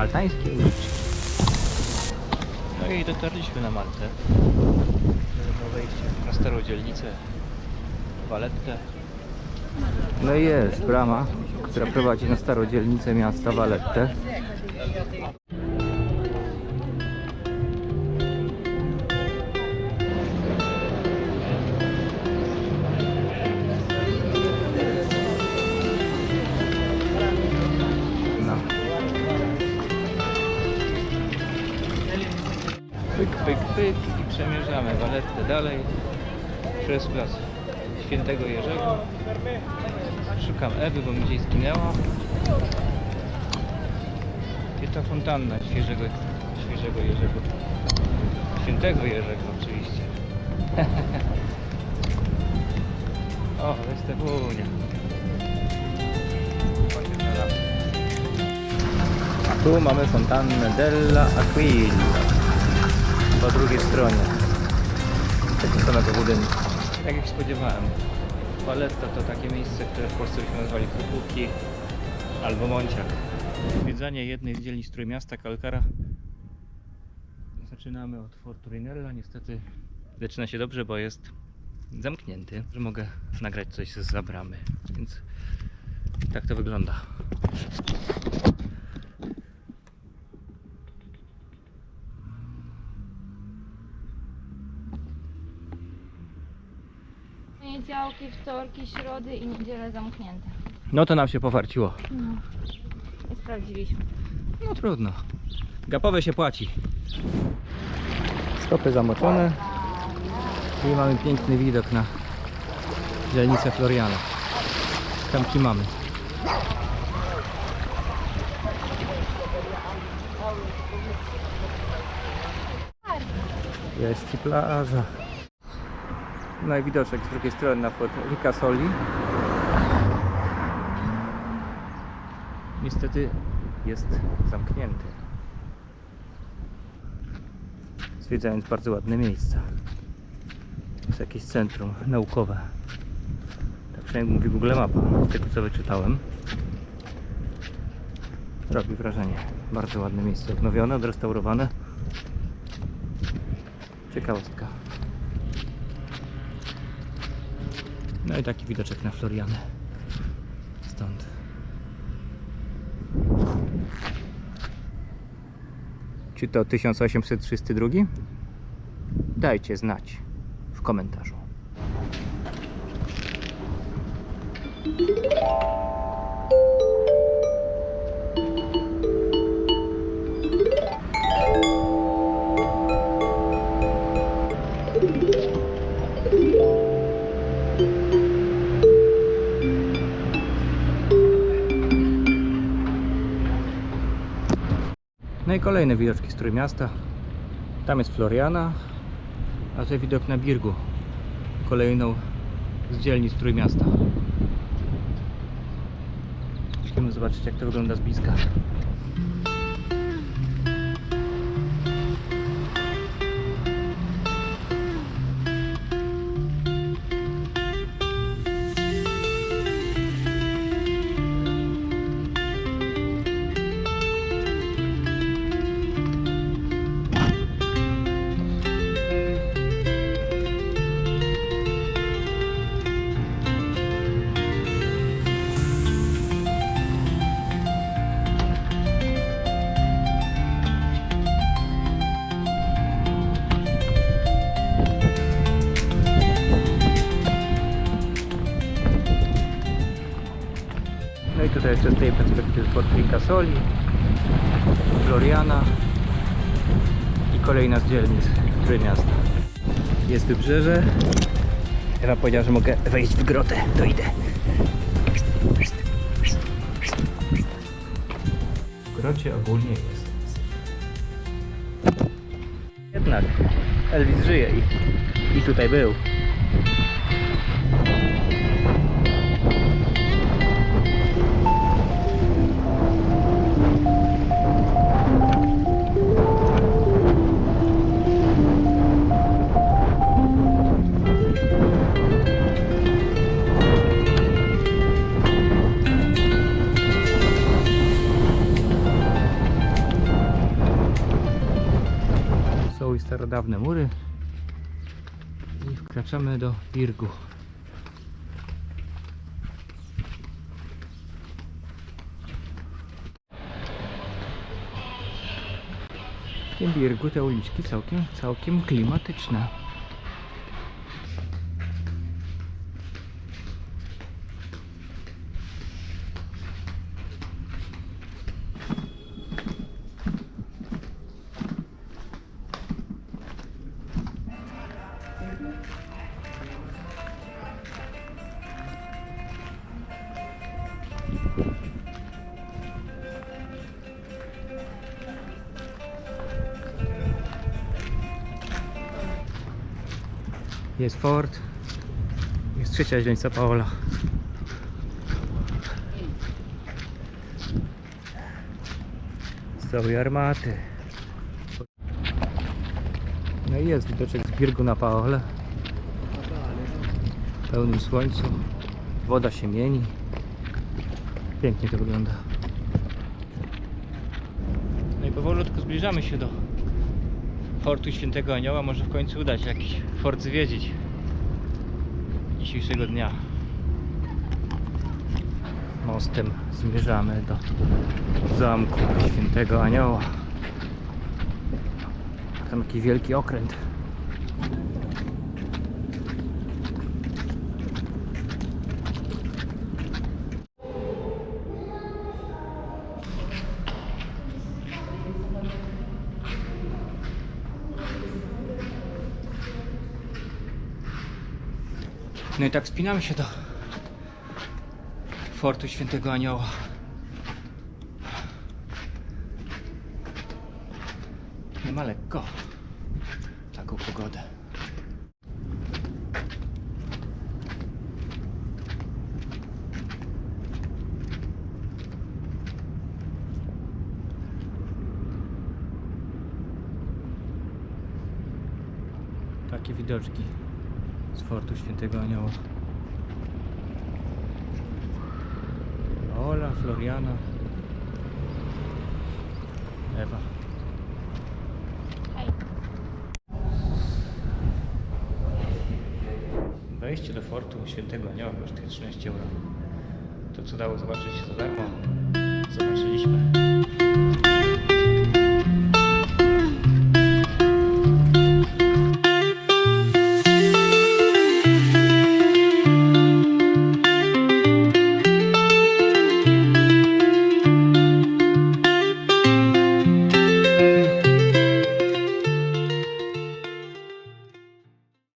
Maltańskie uliczki. No i dotarliśmy na Maltę. Na wejście na starą dzielnicę. Valettę. No i jest brama, która prowadzi na starą dzielnicę miasta Valettę. Pyk, i przemierzamy Walettę dalej przez plac Świętego Jerzego. Szukam Ewy, bo mi gdzieś zginęła. I ta fontanna świeżego, świeżego Jerzego. Świętego Jerzego oczywiście. o, Westefunia. A tu mamy fontannę della Aquila. Po drugiej stronie tego samego budynku. Tak jak spodziewałem. Paletta to takie miejsce, które w Polsce byśmy nazwali Kukuki albo Monciak. Zwiedzanie jednej z dzielnic Trójmiasta, Kalkara. Zaczynamy od Forturinella. Niestety zaczyna się dobrze, bo jest zamknięty, że mogę nagrać coś z zabramy. Więc tak to wygląda. Poniedziałki, wtorki, środy i niedziele zamknięte. No to nam się powarciło. No. I sprawdziliśmy. No trudno. Gapowe się płaci. Stopy zamoczone. I mamy piękny widok na dzielnicę Floriana. Tamki mamy. Jest i plaża. No i widoczek z drugiej strony na Fort Ricasoli. Niestety jest zamknięty. Zwiedzając bardzo ładne miejsca. Jest jakieś centrum naukowe. Tak przynajmniej mówi Google Mapa, z tego co wyczytałem. Robi wrażenie. Bardzo ładne miejsce. Odnowione, odrestaurowane. Ciekawostka. No i taki widoczek na Florianę. Stąd. Czy to 1832? Dajcie znać w komentarzu. No i kolejne widoczki z Trójmiasta. Tam jest Floriana, a to widok na Birgu. Kolejną z dzielnic Trójmiasta. Musimy zobaczyć jak to wygląda z bliska. No i tutaj jeszcze z tej perspektywy Fort Ricasoli, Floriana i kolejna z dzielnic Trójmiasta. Jest wybrzeże. Ewa powiedziała, że mogę wejść w grotę. To idę. W grocie ogólnie jest. Jednak Elvis żyje i, i tutaj był. Dawne mury i wkraczamy do Birgu. W tym Birgu te uliczki całkiem, całkiem klimatyczne. Jest fort. Jest trzecia źrenica Paola. Stoły armaty. No i jest widoczek z Birgu na Paole. W pełnym słońcu. Woda się mieni. Pięknie to wygląda. No i powolutku zbliżamy się do Fortu Świętego Anioła. Może w końcu uda się jakiś fort zwiedzić dzisiejszego dnia. Mostem zmierzamy do zamku Świętego Anioła. Tam taki wielki okręt. No i tak wspinamy się do Fortu Świętego Anioła. Nie ma lekko. Taką pogodę. Takie widoczki z Fortu Świętego Anioła. Ola, Floriana, Ewa. Hej. Wejście do Fortu Świętego Anioła kosztuje 13 euro. To co dało zobaczyć za darmo, zobaczyliśmy.